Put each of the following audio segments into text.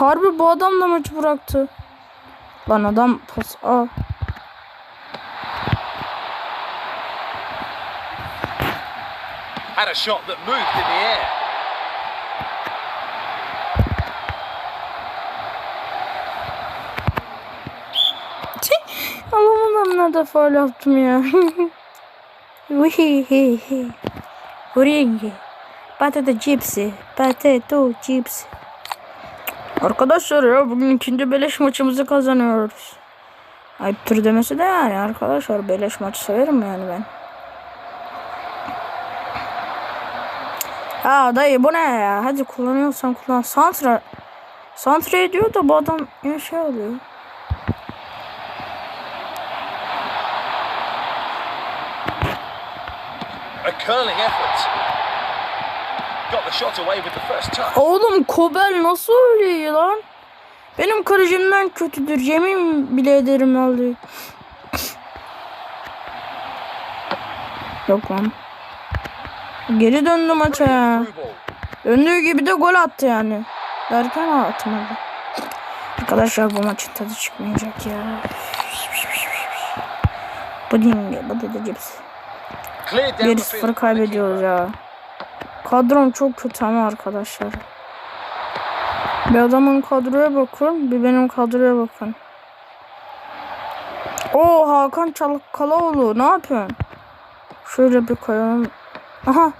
Harbi bu adam da maçı bıraktı. Lan adam pas... Aa. Had a shot that moved in the air. Allah'ım ben ne faul yaptım ya. Vihihihi. Huringi. Patato cipsi. Patato cipsi. Arkadaşlar ya bugün ikinci beleş maçımızı kazanıyoruz. Ayıptır demesi de yani arkadaşlar beleş maç severim yani ben. Ha dayı bu ne ya? Hadi kullanıyorsan kullan. Santra. Santra ediyor da bu adam ya şey oluyor. A curling effort. Oğlum Kobel nasıl öyle lan? Benim kalecimden kötüdür. Yemin bile ederim vallahi. Yok lan. Geri döndü maça ya. Döndüğü gibi de gol attı yani. Derken atmadı. Arkadaşlar bu maçın tadı çıkmayacak ya. Bu değil bu da cips. Cleared down the 1-0 field. from the kaybediyoruz ya. Kadrom çok kötü ama arkadaşlar. Bir adamın kadroya bakın, bir benim kadroya bakın. O Hakan Çalıkkalaoğlu ne yapıyorsun? Şöyle bir koyalım. Aha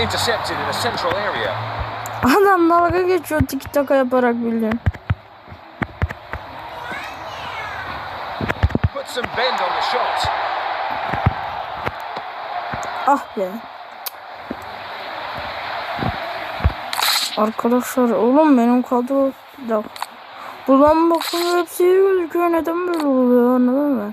Intercepted in a central area. adam dalga geçiyor tiki taka yaparak bildiğin. Put some bend on the shot. Ah be. Arkadaşlar oğlum benim kadro da Buradan bakın hepsi gözüküyor. Neden böyle oluyor anladın mı?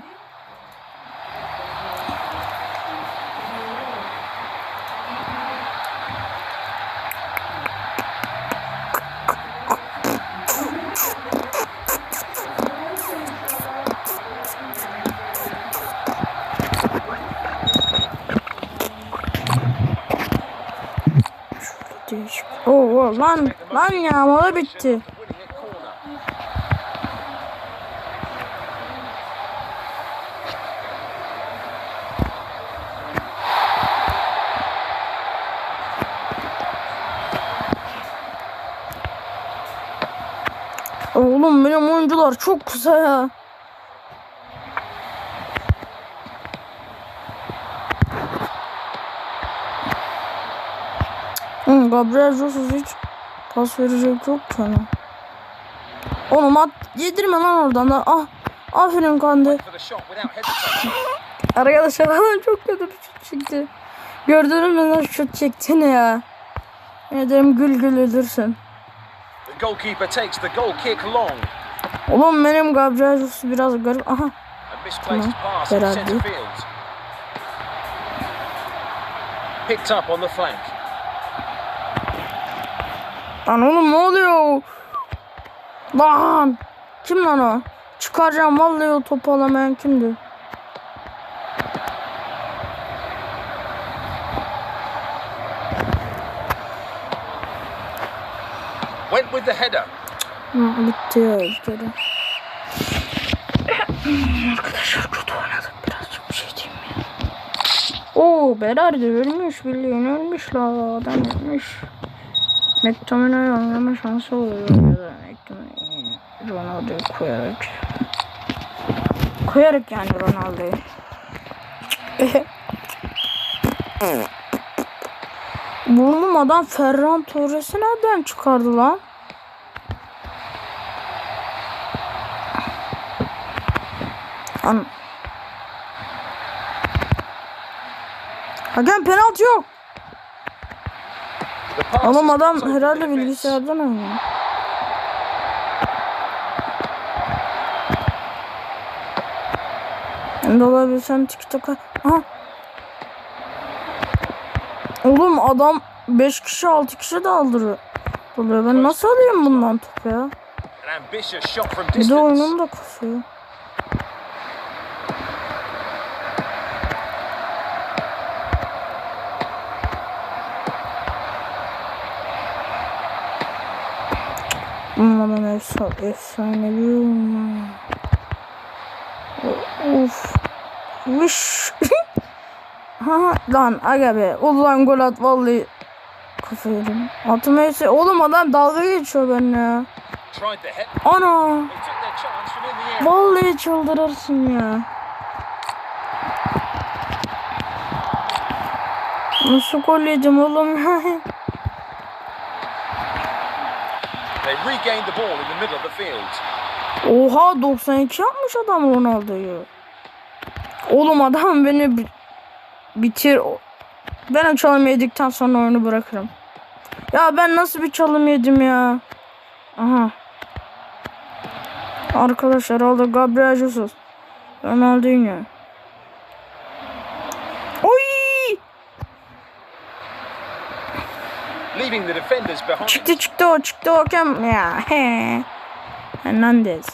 Oo lan lan ya mola bitti. Oğlum benim oyuncular çok kısa ya. Gabriel Jesus hiç pas verecek yok ki ona. Oğlum at yedirme lan oradan da. Ah aferin hesitation. Arkadaşlar adam çok kötü bir şut çekti. Gördünüz mü lan şut çektiğini ya. Ne derim gül gül ölürsün. Oğlum benim Gabriel biraz garip. Aha Tamam, field. Picked up on the flank. Lan oğlum ne oluyor? Lan! Kim lan o? Çıkaracağım vallahi o topu alamayan kimdi? Went with the header. Bitti ya kere. Arkadaşlar kötü oynadık birazcık bir şey diyeyim ya. Oo Berardi ölmüş bildiğin ölmüş la adam ölmüş. McTominay oynama şansı oluyor ya da McTominay Ronaldo'yu koyarak. Koyarak yani Ronaldo'yu. Burnum adam Ferran Torres'i nereden çıkardı lan? An Hakem penaltı yok. Has adam herhalde bilgisayardan oynuyor. Ben de olabilsem TikTok'a. Aha. Oğlum adam 5 kişi 6 kişi de aldırıyor. Oluyor. Ben nasıl alayım bundan topu ya? Bir de oyunum da kasıyor. Umarım efsane, efsanevi olma. Uf. Viş. ha lan aga be. Ulan gol at vallahi. Kafayı yedim. Atmayı Oğlum adam dalga geçiyor benimle ya. Ana. Vallahi çıldırırsın ya. Nasıl gol yedim oğlum They regained the ball in the middle of the field. Oha 92 yapmış adam Ronaldo'yu. Oğlum adam beni bi- bitir. Ben çalım yedikten sonra oyunu bırakırım. Ya ben nasıl bir çalım yedim ya. Aha. Arkadaşlar aldı Gabriel Jesus. Ronaldinho. Leaving the defenders behind. Çıktı çıktı o çıktı hakem. Ya he. Hernandez.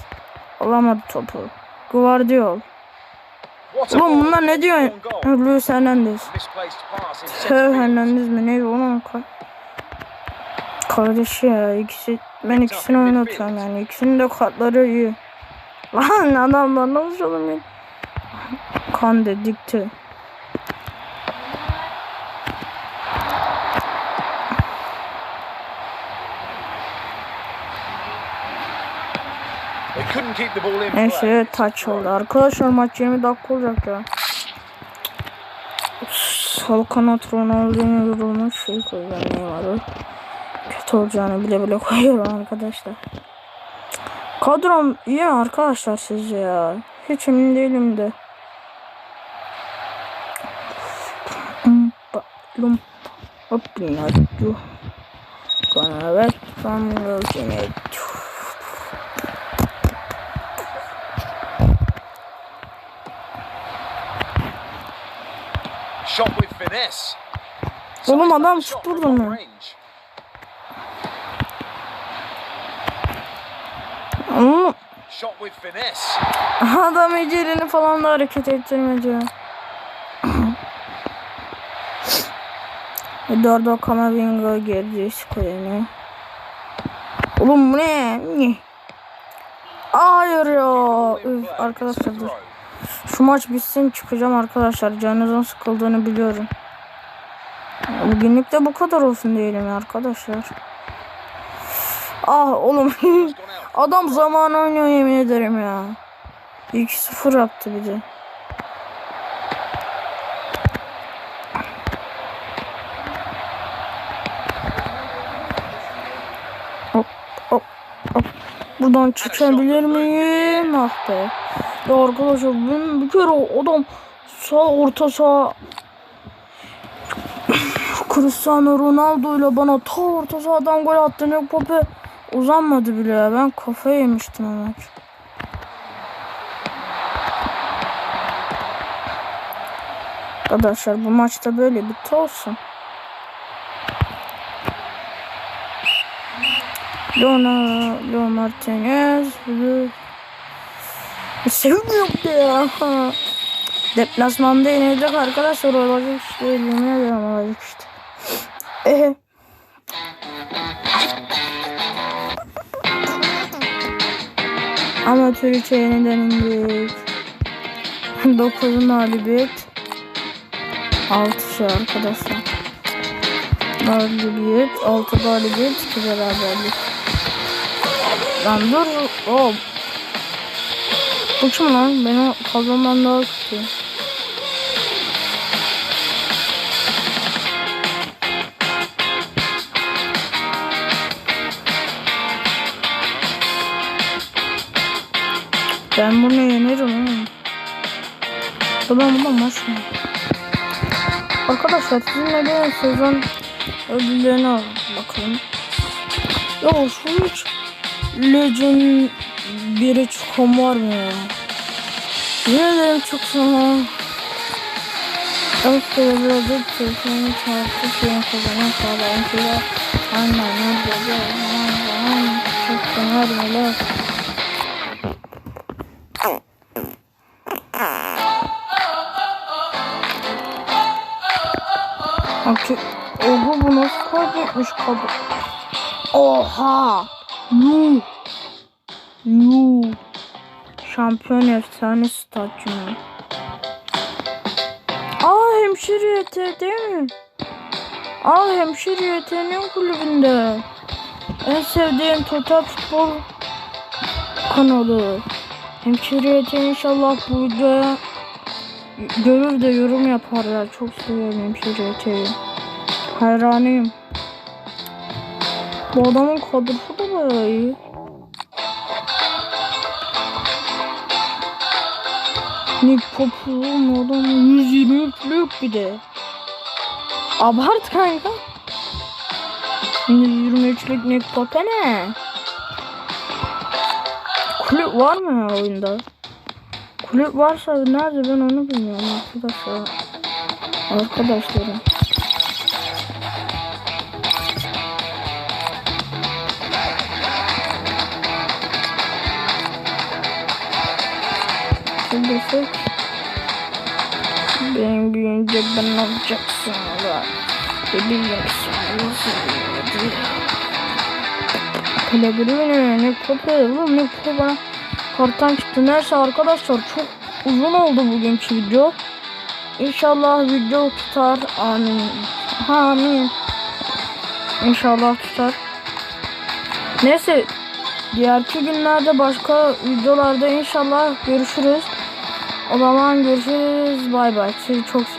Alamadı topu. Guardiol. Ball. bunlar ne diyor? Luis Hernandez. Teo. Hernandez mi neydi onun ka- kardeşi ya ikisi ben ikisini oynatıyorum yani ikisinin de kartları iyi. Lan adamlar nasıl çalım ya? Kande Neyse play. taç oldu. Arkadaşlar maç 20 dakika olacak ya. Sol kanat Ronaldinho yorulmuş şey koyuyorum Neymar'ı. Kötü olacağını bile bile koyuyorum arkadaşlar. Kadrom iyi arkadaşlar sizce ya? Hiç emin değilim de. Lumpa, hop, binattu. Gonna wait from Oğlum Sized up adam the shot şut vurdu mu? Ama Shot with finesse. Adam iyice elini falan da hareket ettirmedi ya. Eduardo Camavinga girdi skoyunu. Oğlum bu ne? Hayır ya. Üf, arkadaşlar dur. Şu maç bitsin çıkacağım arkadaşlar. Canınızın sıkıldığını biliyorum. Bugünlük de bu kadar olsun diyelim arkadaşlar. Ah oğlum. Adam zaman oynuyor yemin ederim ya. 2-0 yaptı bir de. Hop hop hop. Buradan çıkabilir miyim? Ah be. Ya arkadaşlar ben bir kere adam sağ orta sağ Cristiano Ronaldo ile bana ta orta sahadan gol attı. Ne Pope uzanmadı bile ya. Ben kafayı yemiştim o maç. Arkadaşlar bu maçta böyle bitti olsun. Leona, Leo Martinez. Sevmiyorum da ya. Deplasmanda yenildik arkadaşlar olacak işte. Yemin ederim olacak işte. Ehe. Amatör içe yeniden indik. 9 mağlubiyet. 6 şey arkadaşlar. Mağlubiyet, 6 galibiyet, 2 beraberlik. Lan dur. Oh. Bu kim lan? Benim kadromdan daha kötü. Ben bunu yenerim oğlum. Buradan buradan maç mı? Arkadaşlar sizinle de sezon ödüllerini alalım bakalım. Ya şu hiç Legend biri çıkan var mı ya? Yemin ederim çok sana. Evet de biraz da telefonu çarptı şeyin kazanan sağlayan şeyler. Aynen nerede de aman çok fena böyle. Artık Oha bu nasıl kaybetmiş kadın? Oha! Yuh. Yuh. Şampiyon efsane stadyumu. Aa hemşire YT değil mi? Aa hemşire YT'nin kulübünde. En sevdiğim total futbol kanalı. Hemşire YT inşallah bu videoya görür de yorum yaparlar. Çok seviyorum hemşire YT'yi. Hayranıyım. Bu adamın kadrosu da bayağı iyi. Pope oğlum adam 123'lük bir de. Abart kanka. 123'lük Nick Pope ne? Kulüp var mı ya oyunda? Kulüp varsa nerede ben onu bilmiyorum arkadaşlar. Arkadaşlarım. Şimdi benim büyüyünce ben olacaksın da Bileceksin Pellegrini ne kopu oğlum ne kopu bana karttan çıktı. Neyse arkadaşlar çok uzun oldu bugünkü video. İnşallah video tutar. Amin. Amin. İnşallah tutar. Neyse Diğerki günlerde başka videolarda inşallah görüşürüz. O zaman görüşürüz. Bay bay. Sizi çok seviyorum.